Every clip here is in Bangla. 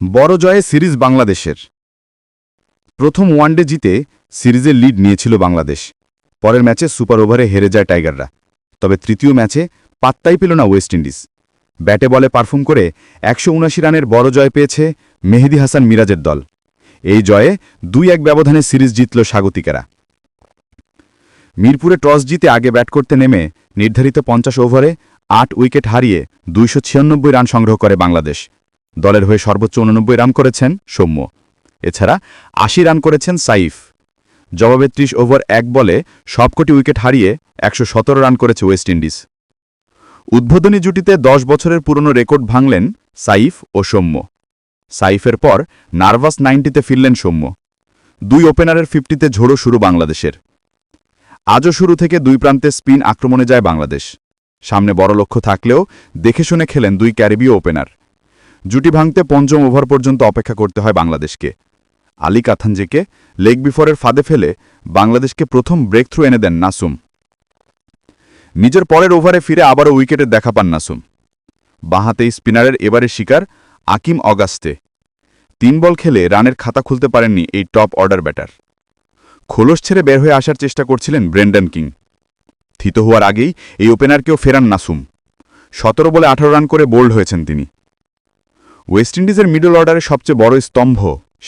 বড় জয়ে সিরিজ বাংলাদেশের। প্রথম ওয়ানডে জিতে সিরিজের লিড নিয়েছিল বাংলাদেশ। পরের ম্যাচে সুপার ওভারে হেরে যায় টাইগাররা। তবে তৃতীয় ম্যাচে পাত্তাই পেল না ওয়েস্ট ইন্ডিজ। ব্যাটে বলে পারফর্ম করে একশো রানের বড় জয় পেয়েছে মেহেদি হাসান মিরাজের দল। এই জয়ে দুই এক ব্যবধানে সিরিজ জিতল স্বাগতিকেরা। মিরপুরে টস জিতে আগে ব্যাট করতে নেমে নির্ধারিত পঞ্চাশ ওভারে আট উইকেট হারিয়ে দুইশো ছিয়ানব্বই রান সংগ্রহ করে বাংলাদেশ। দলের হয়ে সর্বোচ্চ উননব্বই রান করেছেন সৌম্য। এছাড়া আশি রান করেছেন সাইফ। জবাবে ত্রিশ ওভার, এক বলে সবকটি উইকেট হারিয়ে একশো সতেরো রান করেছে ওয়েস্ট ইন্ডিজ। উদ্বোধনী জুটিতে দশ বছরের পুরনো রেকর্ড ভাঙলেন সাইফ ও সৌম্য। সাইফের পর নার্ভাস নাইনটিতে ফিরলেন সৌম্য। দুই ওপেনারের ফিফটিতে ঝোড়ো শুরু বাংলাদেশের। আজও শুরু থেকে দুই প্রান্তে স্পিন আক্রমণে যায় বাংলাদেশ। সামনে বড় লক্ষ্য থাকলেও দেখে শুনে খেলেন দুই ক্যারিবীয় ওপেনার। জুটি ভাঙতে পঞ্চম ওভার পর্যন্ত অপেক্ষা করতে হয় বাংলাদেশকে। আলী কাথানজেকে লেগ বিফোরের ফাঁদে ফেলে বাংলাদেশকে প্রথম ব্রেক থ্রু এনে দেন নাসুম। নিজের পরের ওভারে ফিরে আবারও উইকেটের দেখা পান নাসুম। বাঁহাতেই স্পিনারের এবারের শিকার আকিম অগাস্তে। তিন বল খেলে রানের খাতা খুলতে পারেননি এই টপ অর্ডার ব্যাটার। খোলস ছেড়ে বের হয়ে আসার চেষ্টা করছিলেন ব্রেন্ডন কিং। থিত হওয়ার আগেই এই ওপেনারকেও ফেরান নাসুম। সতেরো বলে আঠারো রান করে বোল্ড হয়েছেন তিনি। ওয়েস্ট ইন্ডিজের মিডল অর্ডারের সবচেয়ে বড় স্তম্ভ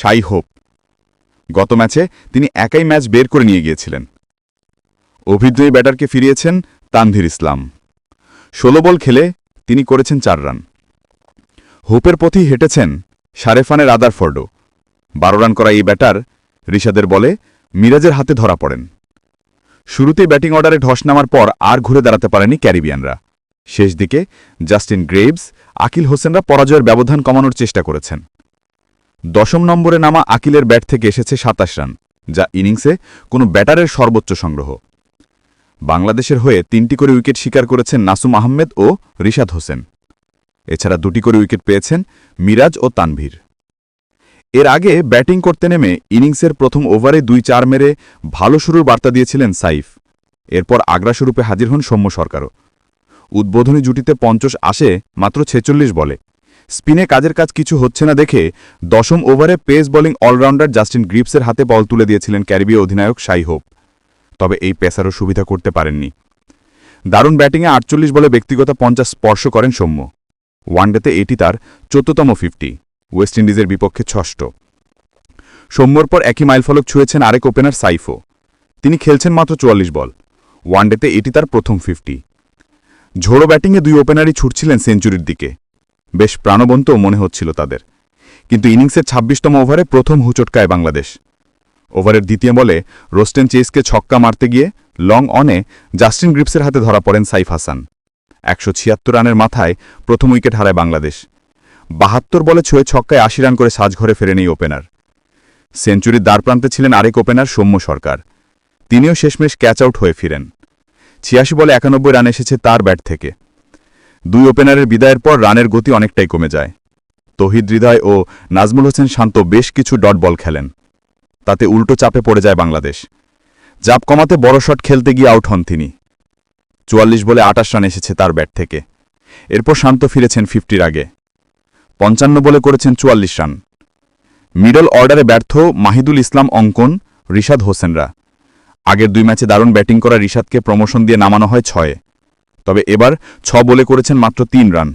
সাই হোপ। গত ম্যাচে তিনি একাই ম্যাচ বের করে নিয়ে গিয়েছিলেন। অভিজ্ঞ এই ব্যাটারকে ফিরিয়েছেন তানভীর ইসলাম। ষোলো বল খেলে তিনি করেছেন চার রান। হোপের পথেই হেঁটেছেন সারেফানের আদারফোর্ডও। বারো রান করা এই ব্যাটার রিশাদের বলে মিরাজের হাতে ধরা পড়েন। শুরুতেই ব্যাটিং অর্ডারে ঢস নামার পর আর ঘুরে দাঁড়াতে পারেনি ক্যারিবিয়ানরা। শেষ দিকে জাস্টিন গ্রেভস, আকিল হোসেনরা পরাজয়ের ব্যবধান কমানোর চেষ্টা করেছেন। দশম নম্বরে নামা আকিলের ব্যাট থেকে এসেছে সাতাশ রান, যা ইনিংসে কোনো ব্যাটারের সর্বোচ্চ সংগ্রহ। বাংলাদেশের হয়ে তিনটি করে উইকেট শিকার করেছেন নাসুম আহমেদ ও রিশাদ হোসেন। এছাড়া দুটি করে উইকেট পেয়েছেন মিরাজ ও তানভীর। এর আগে ব্যাটিং করতে নেমে ইনিংসের প্রথম ওভারে দুই চার মেরে ভালো শুরুর বার্তা দিয়েছিলেন সাইফ। এরপর আগ্রা স্বরূপে হাজির হন সৌম্য সরকারও। উদ্বোধনী জুটিতে পঞ্চাশ আসে মাত্র ছেচল্লিশ বলে। স্পিনে কাজের কাজ কিছু হচ্ছে না দেখে দশম ওভারে পেস বোলিং অলরাউন্ডার জাস্টিন গ্রিপসের হাতে বল তুলে দিয়েছিলেন ক্যারিবীয় অধিনায়ক সাই হোপ। তবে এই পেসারও সুবিধা করতে পারেননি। দারুণ ব্যাটিংয়ে আটচল্লিশ বলে ব্যক্তিগত পঞ্চাশ স্পর্শ করেন সৌম্য। ওয়ানডেতে এটি তার চোদ্দতম ফিফটি, ওয়েস্ট ইন্ডিজের বিপক্ষে ষষ্ঠ। সৌম্যর পর একই মাইলফলক ছুঁয়েছেন আরেক ওপেনার সাইফো। তিনি খেলছেন মাত্র চুয়াল্লিশ বল। ওয়ানডেতে এটি তার প্রথম ফিফটি। ঝোড়ো ব্যাটিংয়ে দুই ওপেনারই ছুটছিলেন সেঞ্চুরির দিকে। বেশ প্রাণবন্তও মনে হচ্ছিল তাদের। কিন্তু ইনিংসের ছাব্বিশতম ওভারে প্রথম হুচটকায় বাংলাদেশ। ওভারের দ্বিতীয় বলে রোস্টেন চেসকে ছক্কা মারতে গিয়ে লং অনে জাস্টিন গ্রিপসের হাতে ধরা পড়েন সাইফ হাসান। একশো ছিয়াত্তর রানের মাথায় প্রথম উইকেট হারায় বাংলাদেশ। বাহাত্তর বলে ছয়ে ছক্কায় আশি রান করে সাজঘরে ফেরেন এই ওপেনার। সেঞ্চুরির দ্বারপ্রান্তে ছিলেন আরেক ওপেনার সৌম্য সরকার। তিনিও শেষমেশ ক্যাচ আউট হয়ে ফিরেন। ছিয়াশি বলে একানব্বই রান এসেছে তার ব্যাট থেকে। দুই ওপেনারের বিদায়ের পর রানের গতি অনেকটাই কমে যায়। তহিদ হৃদয় ও নাজমুল হোসেন শান্ত বেশ কিছু ডট বল খেলেন। তাতে উল্টো চাপে পড়ে যায় বাংলাদেশ। জাপ কমাতে বড় শট খেলতে গিয়ে আউট হন তিনি। চুয়াল্লিশ বলে আটাশ রান এসেছে তার ব্যাট থেকে। এরপর শান্ত ফিরেছেন ফিফটির আগে। পঞ্চান্ন বলে করেছেন চুয়াল্লিশ রান। মিডল অর্ডারে ব্যর্থ মাহিদুল ইসলাম অঙ্কন, রিশাদ হোসেনরা। আগের দুই ম্যাচে দারুণ ব্যাটিং করা রিশাদকে প্রমোশন দিয়ে নামানো হয় ছয়ে। তবে এবার ছ বলে করেছেন মাত্র তিন রান।